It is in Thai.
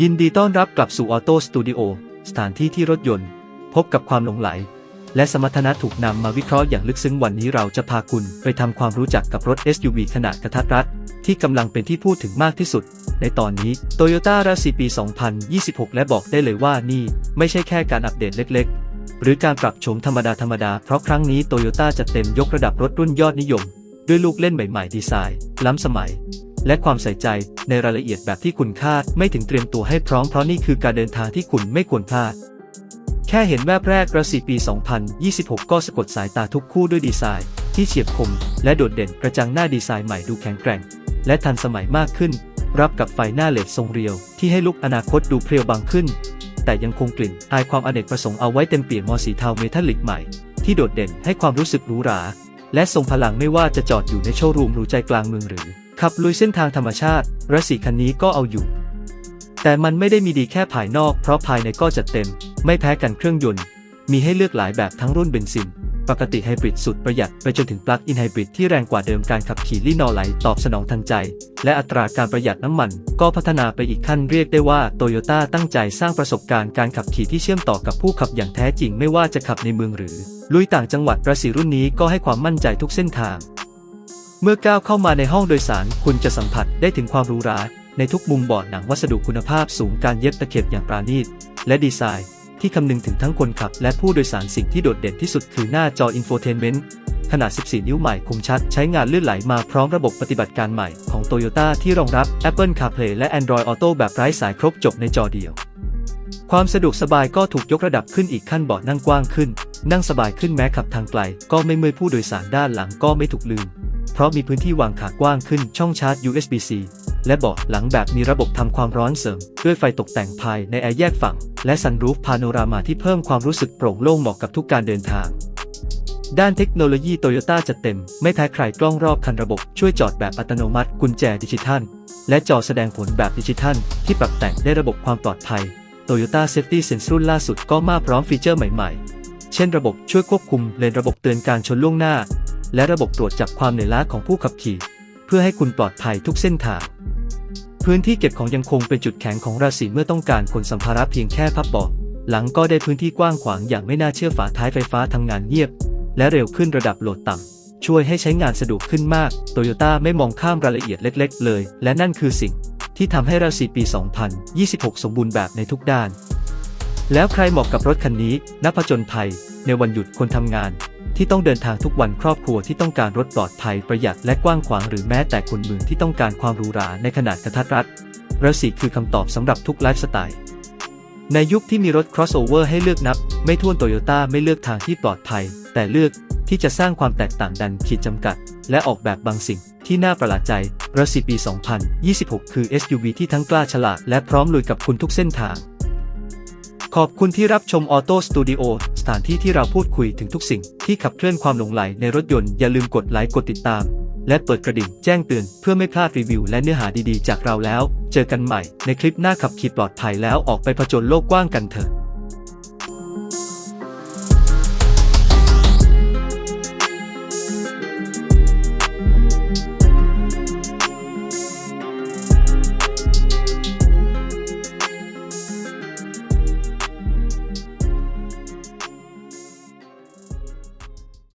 ยินดีต้อนรับกลับสู่ออโต้สตูดิโอสถานที่ที่รถยนต์ พบกับความหลงไหล และสมรรถนะถูกนำมาวิเคราะห์อย่างลึกซึ้งวันนี้เราจะพาคุณไปทำความรู้จักกับรถ SUV ขนาดกระทัดรัด ที่กำลังเป็นที่พูดถึงมากที่สุด ในตอนนี้ Toyota r a c ปี 2026 และบอกได้เลยว่านี่ ไม่ใช่แค่การอัปเดตเล็กๆ หรือการปรับโฉมธรรมดาธรรมดาเพราะครั้งนี้ Toyota จะเต็มยกระดับรถรุ่นยอดนิยม ด้วยลูกเล่นใหม่ๆดีไซน์ ล้ำสมัย และความใส่ใจในรายละเอียดแบบที่คุณคาดไม่ถึงเตรียมตัวให้พร้อมเพราะนี่คือการเดินทางที่คุณไม่ควรพลาด แค่เห็นแวบแรกราศีปี 2026 ก็สะกดสายตาทุกคู่ด้วยดีไซน์ ที่เฉียบคม และโดดเด่นกระจังหน้าดีไซน์ใหม่ดูแข็งแกร่ง และทันสมัยมากขึ้น รับกับไฟหน้าเลดทรงเรียว ที่ให้ลุกอนาคตดูเพรียวบางขึ้น แต่ยังคงกลิ่นอายความอเนกประสงค์เอาไว้เต็มเปี่ยมมอสีเทาเมทัลลิกใหม่ ที่โดดเด่นให้ความรู้สึกหรูหราและทรงพลังไม่ว่าจะจอดอยู่ในโชว์รูมหรือใจกลางเมืองหรือ ขับลุยเส้นทางธรรมชาติรถสีคันนี้ก็เอาอยู่ แต่มันไม่ได้มีดีแค่ภายนอก เพราะภายในก็จัดเต็ม ไม่แพ้กันเครื่องยนต์ มีให้เลือกหลายแบบทั้งรุ่นเบนซิน ปกติไฮบริดสุดประหยัดไปจนถึงปลั๊กอินไฮบริดที่แรงกว่าเดิมการขับขี่ลี่นอไหลตอบสนองทันใจ และอัตราการประหยัดน้ำมัน ก็พัฒนาไปอีกขั้นเรียกได้ว่าโตโยต้าตั้งใจสร้างประสบการณ์การขับขี่ที่เชื่อมต่อกับผู้ขับอย่างแท้จริงไม่ว่าจะขับในเมืองหรือ ลุยต่างจังหวัดประสีรุ่นนี้ก็ให้ความมั่นใจทุกเส้นทาง เมื่อก้าวเข้ามาในห้องโดยสาร คุณจะสัมผัสได้ถึงความหรูหราในทุกมุมเบาะหนังวัสดุคุณภาพสูงการเย็บตะเข็บอย่างปราณีต และดีไซน์ ที่คำนึงถึงทั้งคนขับ และผู้โดยสารสิ่งที่โดดเด่นที่สุดคือหน้าจออินโฟเทนเมนต์ขนาด 14 นิ้วใหม่คมชัด ใช้งานลื่นไหลมาพร้อมระบบปฏิบัติการใหม่ของ Toyota ที่รองรับ Apple CarPlay และ Android Auto แบบไร้สายครบจบในจอเดียว ความสะดวกสบายก็ถูกยกระดับขึ้นอีกขั้นเบาะนั่งกว้างขึ้น นั่งสบายขึ้นแม้ขับทางไกล ก็ไม่เมื่อยผู้โดยสารด้านหลังก็ไม่ถูกลืม เพราะมีพื้นที่วางขากว้างขึ้นช่องชาร์จ USB-C และเบาะหลังแบบมีระบบทำความร้อนเสริม ด้วยไฟตกแต่งภายในแอร์แยกฝั่ง และซันรูฟพาโนรามาที่เพิ่มความรู้สึกโปร่งโล่งเหมาะกับทุกการเดินทาง ด้านเทคโนโลยีโตโยต้าจัดเต็ม ไม่แพ้ใครกล้องรอบคันระบบช่วยจอดแบบอัตโนมัติ กุญแจดิจิทัล และจอแสดงผลแบบดิจิทัล ที่ปรับแต่งได้ระบบความปลอดภัย Toyota Safety Sense รุ่นล่าสุดก็มาพร้อมฟีเจอร์ใหม่ๆ เช่นระบบช่วยควบคุมเลนระบบเตือนการชนล่วงหน้า และระบบตรวจจับความเหนื่อยล้าของผู้ขับขี่ เพื่อให้คุณปลอดภัยทุกเส้นทาง พื้นที่เก็บของยังคงเป็นจุดแข็งของราศีเมื่อต้องการขนสัมภาระเพียงแค่พับเบาะหลังก็ได้พื้นที่กว้างขวางอย่างไม่น่าเชื่อฝาท้ายไฟฟ้าทำงานเงียบ และเร็วขึ้นระดับโหลดต่ำช่วยให้ใช้งานสะดวกขึ้นมากโตโยต้าไม่มองข้ามรายละเอียดเล็ก ๆ เลย และนั่นคือสิ่งที่ทำให้ราศีปี 2026 สมบูรณ์แบบในทุกด้าน แล้วใครเหมาะกับรถคันนี้ นับผจญภัย ในวันหยุดคนทำงาน ที่ต้องเดินทางทุกวันครอบครัวที่ต้องการรถปลอดภัยประหยัดและกว้างขวางหรือแม้แต่คนเมืองที่ต้องการความหรูหราในขนาดกระทัดรัดราศีคือคำตอบสำหรับทุกไลฟ์สไตล์ในยุคที่มีรถ crossover ให้เลือกนับ ไม่ท้วนโตโยต้าไม่เลือกทางที่ปลอดภัย แต่เลือกที่จะสร้างความแตกต่างดันขีดจำกัด และออกแบบบางสิ่งที่น่าประหลาดใจราศีปี 2026 คือ SUV ที่ทั้งกล้าฉลาดและพร้อมลุยกับคุณทุกเส้นทาง ขอบคุณที่รับชมออโต้สตูดิโอสถานที่ที่เราพูดคุยถึงทุกสิ่งที่ขับเคลื่อนความหลงไหลในรถยนต์อย่าลืมกดไลค์กดติดตาม และเปิดกระดิ่งแจ้งเตือนเพื่อไม่พลาดรีวิวและเนื้อหาดีๆ จากเราแล้ว เจอกันใหม่ในคลิปหน้าขับขี่ปลอดภัยแล้วออกไปผจญโลกกว้างกันเถอะ